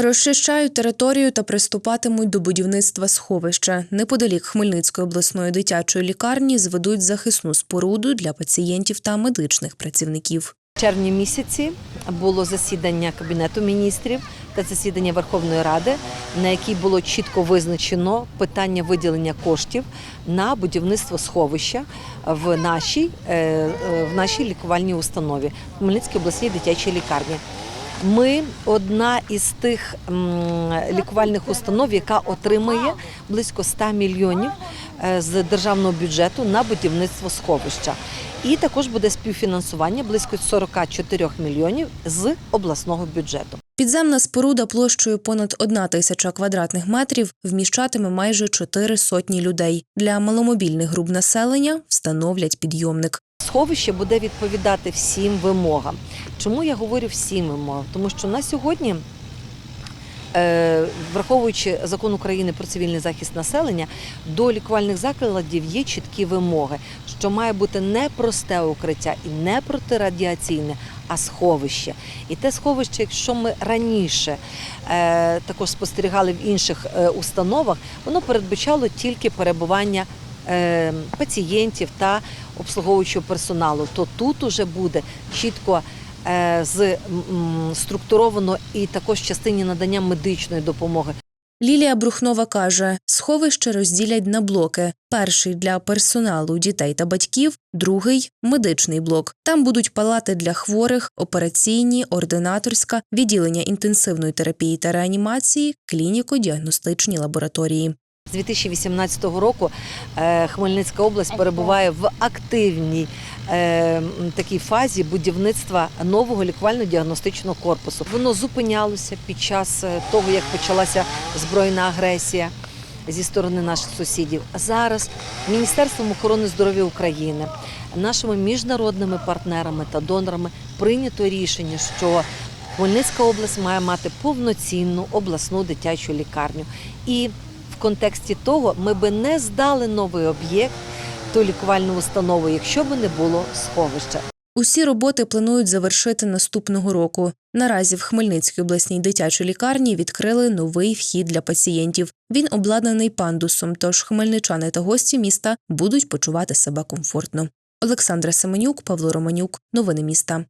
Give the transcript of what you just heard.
Розчищають територію та приступатимуть до будівництва сховища. Неподалік Хмельницької обласної дитячої лікарні зведуть захисну споруду для пацієнтів та медичних працівників. В червні місяці було засідання Кабінету міністрів та засідання Верховної Ради, на якій було чітко визначено питання виділення коштів на будівництво сховища в нашій, е, е, в нашій лікувальній установі Хмельницькій обласній дитячій лікарні. Ми одна із тих лікувальних установ, яка отримає близько 100 мільйонів е, з державного бюджету на будівництво сховища. І також буде співфінансування близько 44 мільйонів з обласного бюджету. Підземна споруда площею понад одна тисяча квадратних метрів вміщатиме майже чотири сотні людей. Для маломобільних груп населення встановлять підйомник. Сховище буде відповідати всім вимогам. Чому я говорю всім вимогам? Тому що на сьогодні, е, враховуючи закон України про цивільний захист населення, до лікувальних закладів є чіткі вимоги, що має бути не просте укриття і не протирадіаційне, а сховище. І те сховище, якщо ми раніше е, також спостерігали в інших е, установах, воно передбачало тільки перебування пацієнтів та обслуговуючого персоналу, то тут уже буде чітко е, з структуровано і також частині надання медичної допомоги. Лілія Брухнова каже, сховище розділять на блоки: перший для персоналу, дітей та батьків, другий медичний блок. Там будуть палати для хворих, операційні, ординаторська, відділення інтенсивної терапії та реанімації, клініко-діагностичні лабораторії. З 2018 року е, Хмельницька область перебуває в активній е, такій фазі будівництва нового лікувально-діагностичного корпусу. Воно зупинялося під час е, того, як почалася збройна агресія зі сторони наших сусідів. Зараз Міністерством охорони здоров'я України, нашими міжнародними партнерами та донорами прийнято рішення, що Хмельницька область має мати повноцінну обласну дитячу лікарню. І контексті того ми би не здали новий об'єкт, ту лікувальну установу, якщо б не було сховища. Усі роботи планують завершити наступного року. Наразі в Хмельницькій обласній дитячій лікарні відкрили новий вхід для пацієнтів. Він обладнаний пандусом, тож хмельничани та гості міста будуть почувати себе комфортно. Олександра Семенюк, Павло Романюк. Новини міста.